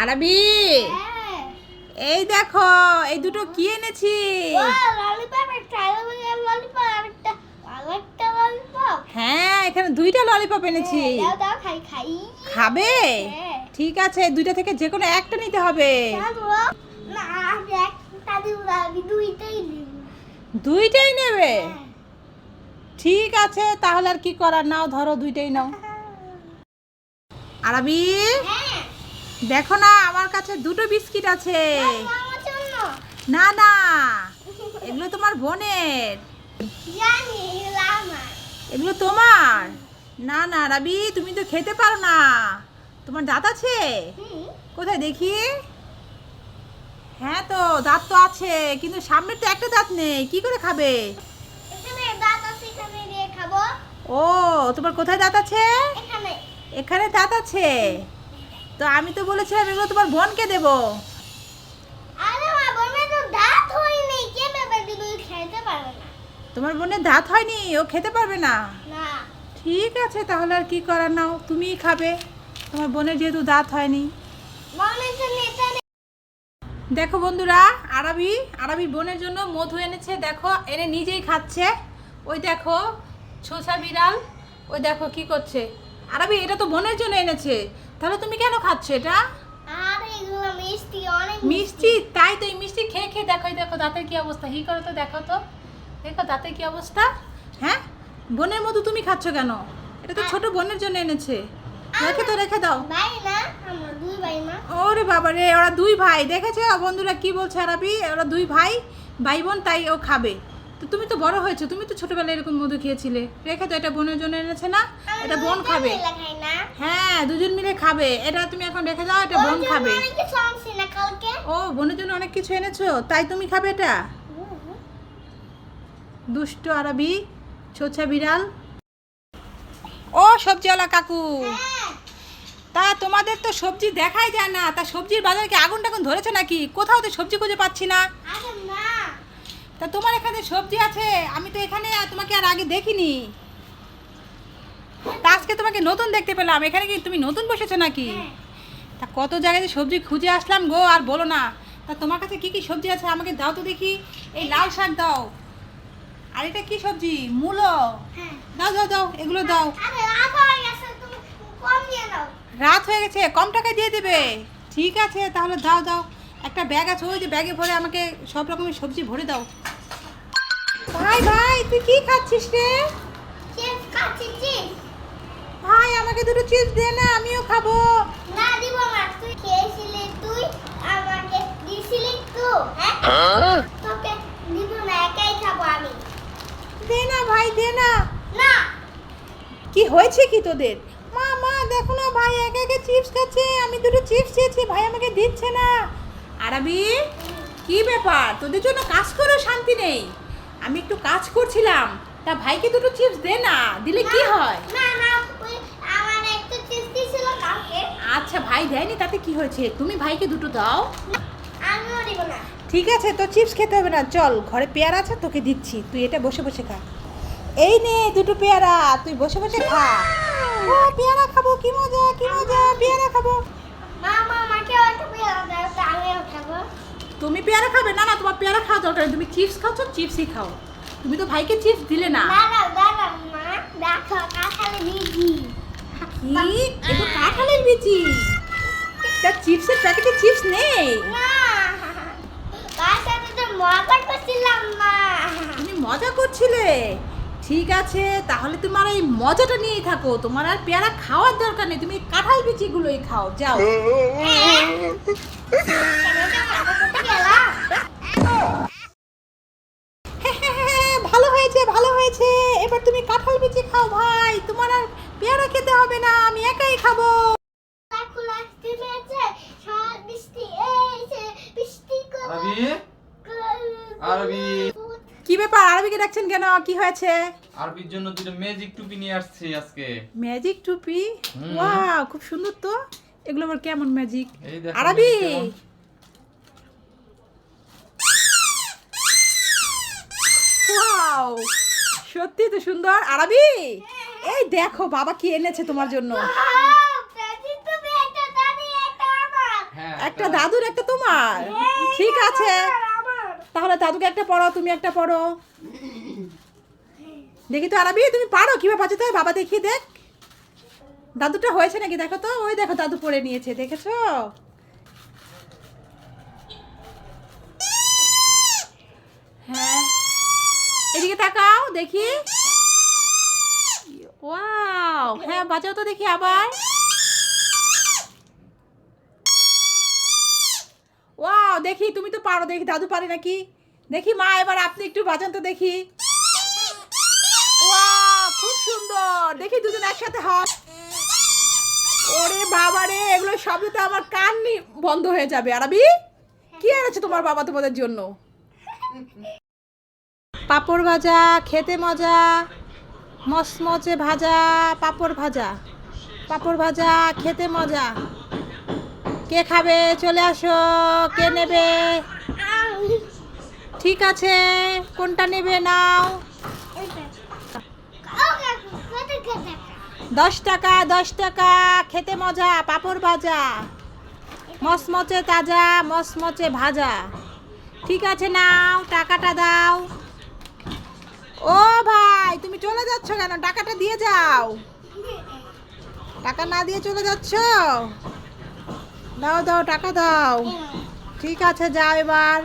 আরবি? হ্যাঁ। এই দেখো এই দুটো কি এনেছি হ্যাঁ এখানে দুইটা ললিপপ এনেছি। খাই খাবে? হ্যাঁ। ঠিক আছে দুইটা থেকে যে কোনো একটা নিতে হবে। দুইটাই নেবে। হ্যাঁ। ঠিক আছে তাহলে আর কি করার? নাও ধরো দুইটাই নাও। আরবি? হ্যাঁ। দেখো না আমার কাছে দুটো বিস্কিট আছে। না না এগুলো তোমার বোনের। এগুলো তোমার। না না রাবি তুমি তো খেতে পারো না। তোমার দাঁত আছে? কোথায় দেখি? হ্যাঁ তো দাঁত তো আছে কিন্তু সামনের তো একটা দাঁত নেই কি করে খাবে? ও তোমার কোথায় দাঁত আছে? এখানে দাঁত আছে? তো আমি তো বলেছিলাম এগুলো তোমার বোনকে দেব। তোমার বোনের দাঁত হয়নি ও খেতে পারবে না? না। ঠিক আছে তাহলে আর কি করার নাও তুমিই খাবে। তোমার বোনের যেহেতু দাঁত হয়নি। দেখো বন্ধুরা আরবি আরবি বোনের জন্য মধু এনেছে দেখো এনে নিজেই খাচ্ছে। ওই দেখো ছোসা বিড়াল ওই দেখো কি করছে। আরবি এটা তো বোনের জন্য এনেছে। তাহলে তুমি কেন খাচ্ছ এটা? আরে মিষ্টি তাই তো এই মিষ্টি খেয়ে খেয়ে দেখো দেখো দাঁতের কি অবস্থা। হি করো তো দেখো তো। দেখো দাঁতের কি অবস্থা। হ্যাঁ? বোনের মধু তুমি খাচ্ছ কেন? এটা তো ছোট বোনের জন্য এনেছে। রেখে তো রেখে দাও। ওরে বাবা রে ওরা দুই ভাই। দেখেছ? বন্ধুরা কি বলছে আরবি? ওরা দুই ভাই ভাই বোন তাই ও খাবে। তো তুমি তো বড় হয়েছো তুমি তো ছোটবেলায় এরকম মধু খেয়েছিলে। রেখে তো এটা বোনের জন্য এনেছে না? এটা বোন খাবে। হ্যাঁ দুজন মিলে খাবে। এটা তুমি এখন রেখে দাও এটা বোন খাবে। ও বোনের জন্য অনেক কিছু এনেছো? তাই তুমি খাবে এটা? দুষ্ট আরবি ছোছা বিড়াল। ও সবজিওয়ালা কাকু। হ্যাঁ। তা তোমাদের তো সবজি দেখাই যায় না। তা সবজির বাজারে কি আগুন টাগুন ধরেছে নাকি? কোথাও তো সবজি খুঁজে পাচ্ছি না তা তোমার এখানে সবজি আছে? আমি তো এখানে তোমাকে আর আগে দেখিনি। তা আজকে তোমাকে নতুন দেখতে পেলাম। এখানে কি তুমি নতুন বসেছো নাকি? হ্যাঁ। তা কত জায়গায় সবজি খুঁজে আসলাম গো আর বলো না। তা তোমার কাছে কি কি সবজি আছে? আমাকে দাও তো দেখি। এই লাল শাক দাও। আর এটা কি সবজি? মূলো। হ্যাঁ। দাও দাও দাও এগুলো দাও। রাত হয়ে গেছে কম টাকায় দিয়ে দেবে। ঠিক আছে তাহলে দাও দাও। একটা ব্যাগ আছে ওই যে ব্যাগে ভরে আমাকে সব রকমের সবজি ভরে দাও। ভাই ভাই তুই কি খাচ্ছিস রে? চিপস খাচ্ছি চিপস ভাই আমাকে দুটো চিপস দে না আমিও খাব। না দিব না তুই খেয়েছিলি তুই আমাকে দিছিলি তো হ্যাঁ? তোকে দিব না একাই খাব আমি। দে না ভাই দে না। না। কি হয়েছে কি তোদের? মা মা দেখো না ভাই একা একা চিপস খাচ্ছে আমি দুটো চিপস চেয়েছি ভাই আমাকে দিচ্ছে না। আরবি কি ব্যাপার? তোদের জন্য কাজ করেও শান্তি নেই। আমি একটু কাজ করছিলাম। তা ভাইকে দুটো চিপস দে না দিলে কি হয়? না না আমার একটা চিপস দিছিল কালকে। আচ্ছা ভাই দেয়নি তাতে কি হয়েছে? তুমি ভাইকে দুটো দাও। আমিও দিব না। ঠিক আছে তো চিপস খেতে হবে না চল ঘরে পেয়ারা আছে তোকে দিচ্ছি তুই এটা বসে বসে খা। এই নে দুটো পেয়ারা তুই বসে বসে খা। ও পেয়ারা খাব কি মজা কি মজা পেয়ারা খাব। মা মা আমাকে ওটা পেয়ারা দাও তো আমিও খাব। তুমি পেয়ারা খাবে? না না তোমার পেয়ারা খাওয়া দরকার। তুমি চিপস খাচ্ছ চিপসই খাও। তুমি তো ভাইকে চিপস দিলে না। খালি কি? এগুলো কাঁঠালের বিচি তা চিপসের প্যাকেটে চিপস নেই? তার তুমি মজা করছিলে? ঠিক আছে তাহলে তোমার এই মজাটা নিয়েই থাকো। তোমার আর পেয়ারা খাওয়ার দরকার নেই তুমি কাঁঠাল বিচিগুলোই খাও যাও। গেলাম ভালো হয়েছে ভালো হয়েছে। এবার তুমি কাঁঠাল বিচি খাও ভাই তোমার আর পেয়ারা খেতে হবে না আমি একাই খাব। আরবি। কি ব্যাপার আরবিকে ডাকছেন কেন? কি হয়েছে? আরবির জন্য দুটো ম্যাজিক টুপি নিয়ে আসছি আজকে। ম্যাজিক টুপি। ওয়াও খুব সুন্দর তো। এগুলো আবার কেমন ম্যাজিক এই আরবি! ওয়াও সত্যি তো সুন্দর। আরবি? এই দেখো বাবা কি এনেছে তোমার জন্য। হ্যাঁ একটা দাদুর একটা তোমার। ঠিক আছে। তাহলে দাদুকে একটা পড়ো তুমি একটা পড়ো। দেখি তো আরাবি, তুমি পারো? কীভাবে বাঁচাতে হয় বাবা দেখিয়ে দেখ। দাদুটা হয়েছে নাকি? দেখো তো, ওই দেখো, দাদু পড়ে নিয়েছে, দেখেছ? হ্যাঁ। এদিকে তাকাও, দেখি। ওয়াও হ্যাঁ বাজাও তো দেখি আবার। ওয়াও, দেখি, তুমি তো পারো, দেখি, দাদু পারে নাকি? দেখি মা, এবার আপনি একটু বাজান তো দেখি। ওয়াও খুব সুন্দর। দেখি দুজন একসাথে হন ওরে বাবা রে এগুলো শব্দ তো আমার কান নি- বন্ধ হয়ে যাবে। আরবি কি এনেছে তোমার বাবা তোমাদের জন্য? পাপড় ভাজা খেতে মজা মচমচে ভাজা পাপড় ভাজা পাপড় ভাজা খেতে মজা। কে খাবে? চলে আসো। কে নেবে? ঠিক আছে কোনটা নেবে নাও। দশ টাকা দশ টাকা, খেতে মজা, পাপড় ভাজা, মচমচে তাজা, মচমচে ভাজা। ঠিক আছে, নাও, টাকাটা দাও। ও ভাই, তুমি চলে যাচ্ছ কেন? টাকাটা দিয়ে যাও। টাকা না দিয়ে চলে যাচ্ছ? দাও দাও, টাকা দাও। ঠিক আছে, যাও এবার।